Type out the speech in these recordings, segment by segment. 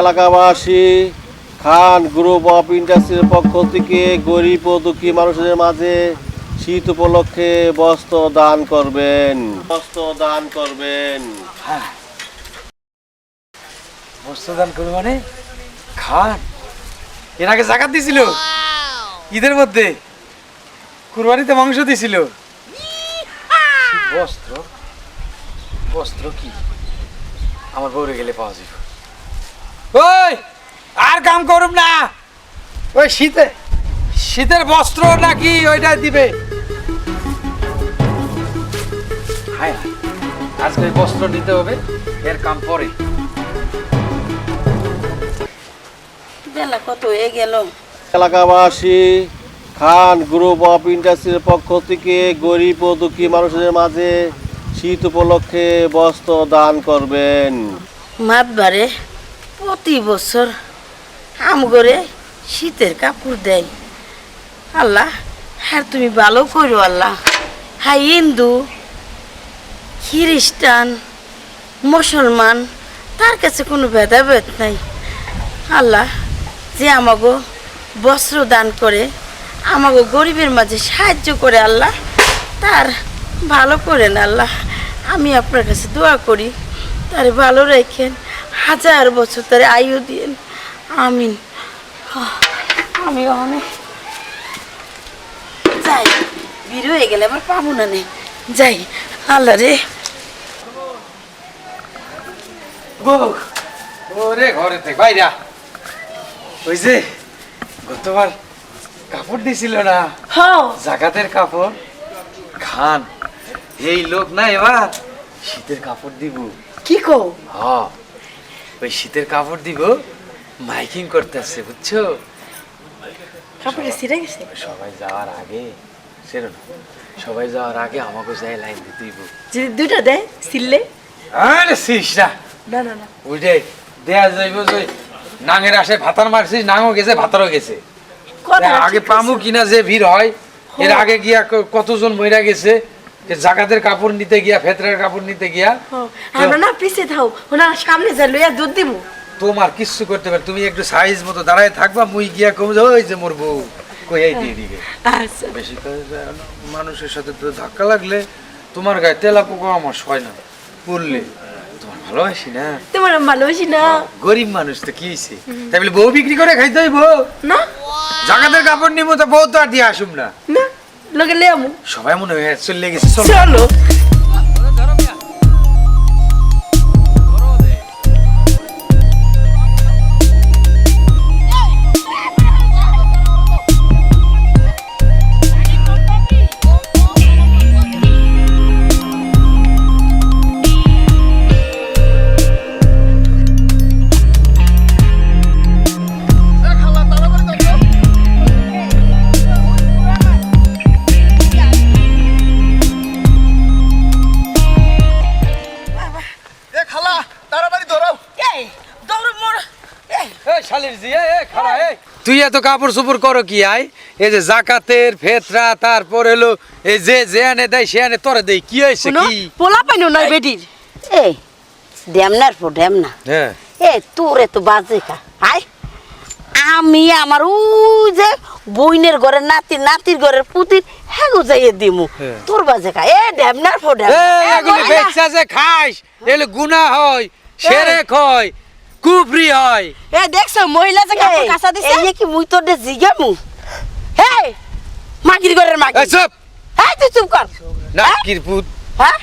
এলাকাবাসী খান group of ইন্ডাস্ট্রির পক্ষ থেকে গরিব ও দুঃখী মানুষদের মাঝে শীত উপলক্ষে বস্ত্র দান করবেন। বস্ত্র দান করবেন। বস্ত্রদান করব মানে খান। এর আগে জাকাত দিছিল। ঈদের মধ্যে। কুরবানিতে মাংস দিছিল। বস্ত্র? বস্ত্র কি? আমার বউরে গেলে পাওয়া যাবে ওই আর কাম করুম না। ওই শীতে। শীতের বস্ত্র নাকি ওইটা দিবে। হায় আজকে বস্ত্র নিতে হবে এর কাম পরে। বেলা কত হয়ে গেল? এলাকাবাসী খান গ্রুপ অফ ইন্ডাস্ট্রির পক্ষ থেকে গরিব ও দুঃখী মানুষদের মাঝে শীত উপলক্ষে বস্ত্র দান করবেন। মাতবারে প্রতি বছর আম করে শীতের কাপড় দেয়। আল্লাহ হ্যাঁ তুমি ভালো করো আল্লাহ। হ্যাঁ হিন্দু, খ্রিস্টান, মুসলমান, তার কাছে কোনো ভেদাভেদ নাই। আল্লাহ যে আমাগো বস্ত্র দান করে, আমাগো গরিবের মাঝে সাহায্য করে আল্লাহ, তার ভালো করেন আল্লাহ। আমি আপনার কাছে দোয়া করি, তার ভালো রেখেন। হাজার বছর তারে আয়ু দিয়েন আমিন। আমি অনেক যাই বির হয়ে গেলে আবার পাবো না নেই যাই আল্লাহ রে। ওরে ঘরে থেকে বাইরা ওই যে গতবার কাপড় দিছিল না? জাকাতের কাপড়? খান এই লোক না এবার শীতের কাপড় দিব। কি কো ওই শীতের কাপড় দিব মাইকিং করতেছে বুঝছ? কাপড়ে ছিঁড়ে গেছে? সবাই যাওয়ার আগে সেরো না সবাই যাওয়ার আগে আমাকে যাই লাইন দিতে দিব যদি দুইটা দেয় সিললে আরে শিস না। না না দেয়া যাইব যে নাঙের আসে ভাতার মারছিস নাঙও গেছে ভাতারও গেছে। আগে পামু কিনা যে ভিড় হয় এর আগে গিয়া কতজন মহিলা গেছে যে জাকাতের কাপড় নিতে গিয়া ফেতরের কাপড় নিতে গিয়া আমরা না পিছিয়ে থাও ওনার সামনে যা লইয়া দুধ দিব তোমার কিচ্ছু করতে পারে তুমি একটু সাইজ মতো দাঁড়ায় থাকবা মুই গিয়া কম যে ওই যে মোর বউ কইয়াই দিয়ে দিবে। আচ্ছা। বেশি করে মানুষের সাথে তো ধাক্কা লাগলে তোমার গায়ে তেলা পোকা আমার সয় না। পড়লে তোমার ভালোবাসি না? তোমার ভালোবাসি না। গরিব মানুষ তো কি হইছে? তাই বলে বউ বিক্রি করে খাইতে হইব? না। জাকাতের কাপড় নিবো তো বউ তো আর দিয়ে আসুম না। না। লোকে লে আমু সবাই মনে হয় চলে গেছে চলো। এত কাপড় চোপড় করো কি আই? এই যে জাকাতের ফেতরা তারপর হলো এই যে যে আনে দেয় সে আনে তোরে দেয়। কি হয়েছে কি? পোলা পাইনো নাই বেটির? এই ড্যামনার পর ড্যামনা হ্যাঁ। এ তোরে তো বাজে কা। আয়। আমি আমার ওই যে বইনের ঘরের নাতি নাতির ঘরের পুতির হ্যাগো যাইয়ে দিমু। হ্যাঁ। তোর বাজে কা। এ ড্যামনার এই, এগুলি বেচা যে খাস এগুলো গুনাহ হয় সেরেক হয়। কুফরি হয়। এ দেখছ মহিলা যে কাপড় কাঁচা দিছে? এই কি মুই তোর জিগামু হে মাগির ঘরের মাগি। এই চুপ। হ্যাঁ তুই চুপ কর। না হ্যাঁ? কিরপুত হ্যাঁ?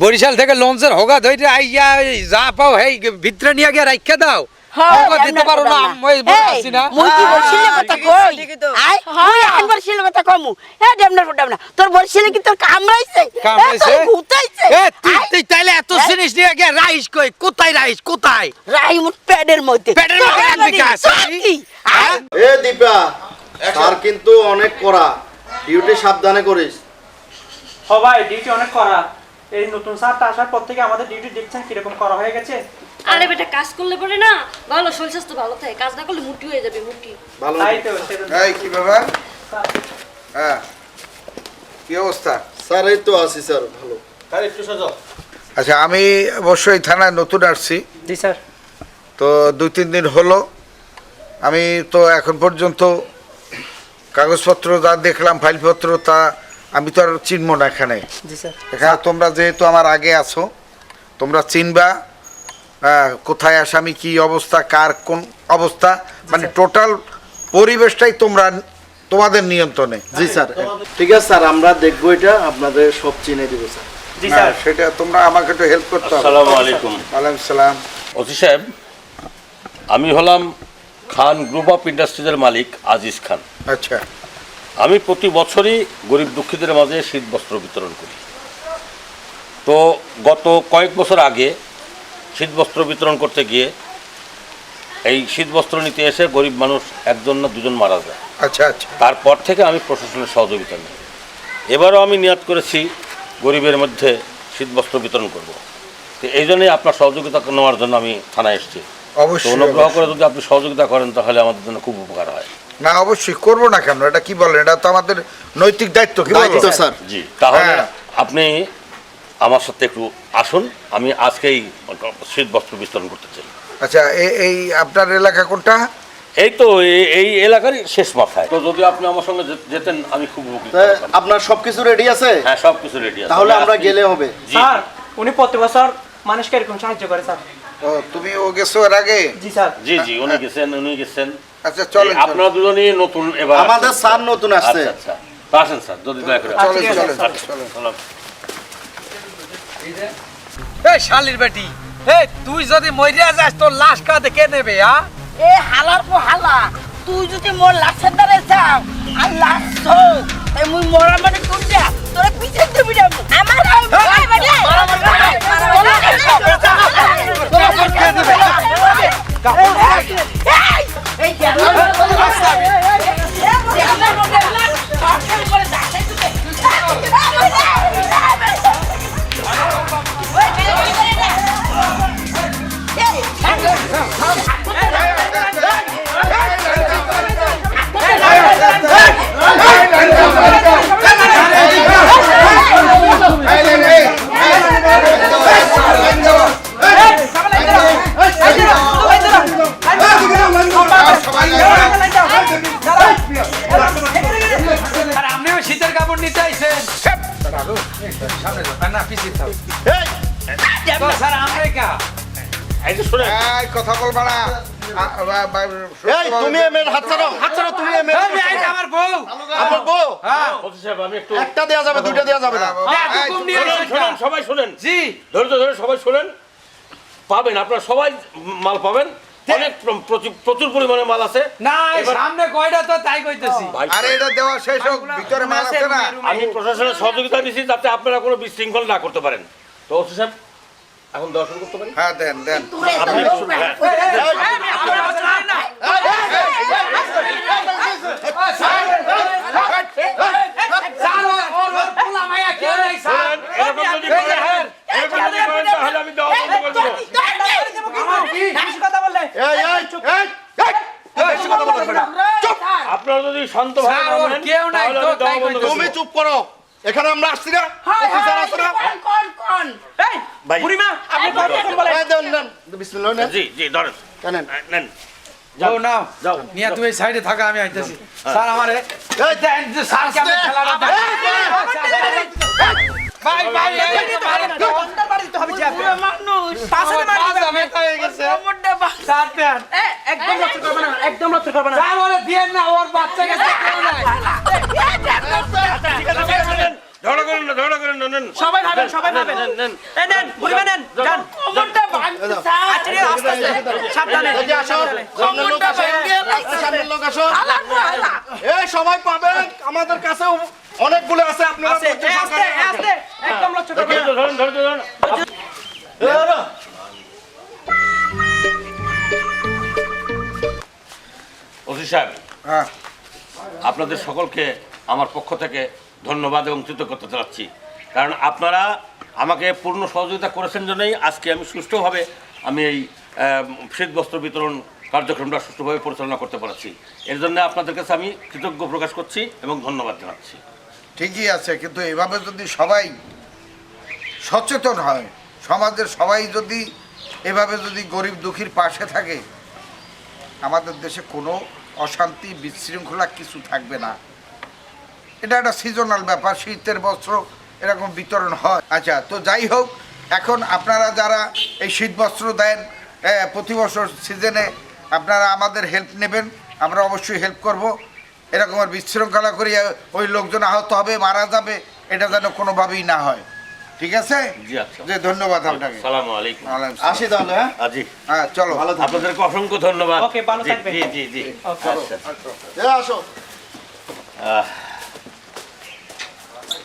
বরিশাল থেকে লঞ্চের হোগা ধইতে আইয়া যা পাও হেই ভিতরে নিয়ে গিয়ে রাইখা দাও। হোগা দিতে পারো না আমি বলছি না। মুই কি বলছিলে কথা কই? বলছিলে কথা কমু। হ্যাঁ ডেমনা ডেমনা তোর বলছিলে কি তোর কামড়াইছে? কামড়াইছে? এ, ভূতাইছে এ তুই তুই তাইলে এত হ্যাঁ? জিনিস নিয়ে গিয়ে রাইস কই? কোথায় রাইস? কোথায়? রাই মুট প্যাডের মধ্যে। প্যাডের মধ্যে রাখবি কাজ? আই, এ দীপা স্যার কিন্তু অনেক করা। ডিউটি সাবধানে করিস। সবাই ডিউটি অনেক করা। এই নতুন সারটা আসার পর থেকে আমাদের ডিউটি দেখছেন কীরকম করা হয়ে গেছে? আরে বেটা কাজ করলে পরে না ভালো শরীর স্বাস্থ্য ভালো থাকে। কাজ না করলে মুটি হয়ে যাবে মুটি। ভালো তাই তো এই কি ব্যাপার? হ্যাঁ কি অবস্থা? স্যার এই তো আছি স্যার ভালো। স্যার একটু সাজাও আচ্ছা আমি অবশ্যই থানায় নতুন আসছি। জি স্যার। তো দুই তিন দিন হলো। আমি তো এখন পর্যন্ত কাগজপত্র যা দেখলাম ফাইলপত্র তা আমি তো আর চিনব না এখানে। এখানে তোমরা যেহেতু আমার আগে আছো তোমরা চিনবা আহ, কোথায় আসামি কি অবস্থা কার কোন অবস্থা। মানে টোটাল পরিবেশটাই তোমরা তোমাদের নিয়ন্ত্রণে। জি স্যার। ঠিক আছে স্যার আমরা দেখব এটা আপনাদের সব চিনে দিব স্যার। জি স্যার। সেটা তোমরা আমাকে একটু হেল্প করতে হবে। আসসালামু আলাইকুম। ওয়ালাইকুম সালাম। ওসি সাহেব আমি হলাম খান গ্রুপ অফ ইন্ডাস্ট্রিজের মালিক আজিজ খান। আচ্ছা। আমি প্রতি বছরই গরিব দুঃখীদের মাঝে শীত বস্ত্র বিতরণ করি। তো গত কয়েক বছর আগে শীত বস্ত্র বিতরণ করতে গিয়ে এই শীত বস্ত্র নিতে এসে গরিব মানুষ একজন না দুজন মারা যায়। আচ্ছা আচ্ছা। তারপর থেকে আমি প্রশাসনের সহযোগিতা নিই। এবারও আমি নিয়াত করেছি গরিবের মধ্যে শীত বস্ত্র বিতরণ করব। তো এই জন্যই আপনার সহযোগিতা নেওয়ার জন্য আমি থানায় এসেছি। অবশ্যই অনুগ্রহ করে যদি আপনি সহযোগিতা করেন তাহলে আমাদের জন্য খুব উপকার হয়। না অবশ্যই। করব না কেন? এটা কি বলেন? এটা তো আমাদের নৈতিক দায়িত্ব কি দায়িত্ব? স্যার। জি তাহলে হ্যাঁ। আপনি আমার সাথে একটু আসুন। আমি আজকেই শীত বস্ত্র বিতরণ করতে চাই। আচ্ছা এই আপনার এলাকা কোনটা? এই তো এই- এলাকারই শেষ মাথায়। তো যদি আপনি আমার সঙ্গে যেতেন আমি খুব উপকৃত। আপনার সবকিছু রেডি আছে? হ্যাঁ সব কিছু রেডি আছে। তাহলে আমরা গেলে হবে। স্যার উনি প্রতি বছর মানুষকে এরকম সাহায্য করে স্যার। ও তুমি ও গেছো এর আগে? জি স্যার। জি জি উনি গেছেন উনি গেছেন। আচ্ছা চলেন আপনারা দুজনই নতুন এবার আমাদের স্যার নতুন আসছে। আচ্ছা আচ্ছা। আসেন স্যার যদি দয়া করে। চলেন আছে, চলেন আচ্ছা, চলেন। চলেন। এই শালির বেটি। এই তুই যদি মরিয়া যাস তোর লাশ কাঁদে কে নেবে হ্যাঁ এ হালার পর হালা তুই যদি মোর লাশের দ্বারে যাও আর লাশ এই মুই মরা মানে তোরা পিছে দিবি না আমার ভাই মানে এই শুনেন। এই কথা বলবা না। আ- বা- বা- এই তুমি এ হাত ছাড়ো হাত ছাড়ো তুমি এ এই, এই, আমার বউ। আমার বউ? হ্যাঁ। ওসি সাহেব আমি একটু একটা দেওয়া যাবে দুইটা দেওয়া যাবে না। এই, এত কম নিয়ে শুনেন আইছেন শুনেন কেন? সবাই শুনেন। জি। ধৈর্য ধরে সবাই শুনেন। পাবেন আপনারা সবাই মাল পাবেন। অনেক প্রচুর পরিমাণে মাল আছে। না সামনে কয়টা তো তাই কইতেছি। ভাই, আরে এটা দেওয়া শেষ হোক ভিতরে মাল আছে না। আমি প্রশাসনের সহযোগিতা নিচ্ছি যাতে আপনারা কোনো বিশৃঙ্খল না করতে পারেন। তো ওসি সাহেব এখন দর্শন করতে পারেন হ্যাঁ দেন দেন আপনি হ্যাঁ। স্যার ওর ওর ওর পোলা মাইয়া কেউ নেই স্যার এরকম যদি করেন, হ্যাঁ, এরকম যদি করেন তাহলে আমি দেওয়া বন্ধ করে দেবো। আমার কি বেশি কথা বললে এই এই এই এই, বেশি কথা বলবেন না। আপনারা যদি শান্ত। তুমি চুপ করো এখানে আমরা আসছি না না কোন কোন এই ভাই। বুড়িমা আপনি কত এখন বলেন এই দেন নেন বিসমিল্লাহ নেন জি জি ধরেন নেন নেন যাও নাও যাও। নিয়া তুমি সাইডে থাকা আমি আইতেছি স্যার আমারে এই দেন স্যার কেমন দেন ভাই ভাই হয়ে দেন একদম লক্ষ্য করবে না একদম লক্ষ্য করবে না দিয়েন না ওর বাচ্চা গেছে কেউ নাই ঝগড়া করেন না ঝগড়া করেন না নেন সবাই ভাবেন সবাই ভাবেন নেন নেন এই নেন বুড়িমা নেন যান কোমরটা ভাঙছে আচ্ছা আস্তে আস্তে সাবধানে এই আসো সামনের লোক আসো সামনের লোক আসো হালা পর হালা এই সময় পাবেন আমাদের কাছে অনেকগুলো আছে আপনারা আস্তে আস্তে আস্তে একদম লক্ষ্য করবে না ধরেন ধরেন ধরেন এই ধরো। ওসি সাহেব হ্যাঁ আপনাদের সকলকে আমার পক্ষ থেকে ধন্যবাদ এবং কৃতজ্ঞতা জানাচ্ছি। কারণ আপনারা আমাকে পূর্ণ সহযোগিতা করেছেন জন্যই আজকে আমি সুষ্ঠুভাবে আমি এই শীত বস্ত্র বিতরণ কার্যক্রমটা সুষ্ঠুভাবে পরিচালনা করতে পারছি। এর জন্য আপনাদের কাছে আমি কৃতজ্ঞ প্রকাশ করছি এবং ধন্যবাদ জানাচ্ছি। ঠিকই আছে, কিন্তু এভাবে যদি সবাই সচেতন হয়, সমাজের সবাই যদি এভাবে যদি গরিব দুঃখীর পাশে থাকে, আমাদের দেশে কোনো অশান্তি বিশৃঙ্খলা কিছু থাকবে না। এটা একটা সিজনাল ব্যাপার শীতের বস্ত্র এরকম বিতরণ হয়। আচ্ছা তো যাই হোক এখন আপনারা যারা এই শীত বস্ত্র দেন প্রতি বছর সিজনে আপনারা আমাদের হেল্প নেবেন আমরা অবশ্যই হেল্প করব। এরকম আর বিশৃঙ্খলা করিয়া ওই লোকজন আহত হবে মারা যাবে এটা যেন কোনোভাবেই না হয়। ঠিক আছে? আচ্ছা। যে ধন্যবাদ আপনাকে। সালামু আলাইকুম। আসি তাহলে হ্যাঁ? হ্যাঁ চলো। ভালো আপনাদেরকে অসংখ্য ধন্যবাদ। Okay, ভালো থাকবেন। জি জি জি। আচ্ছা আসো। আহ,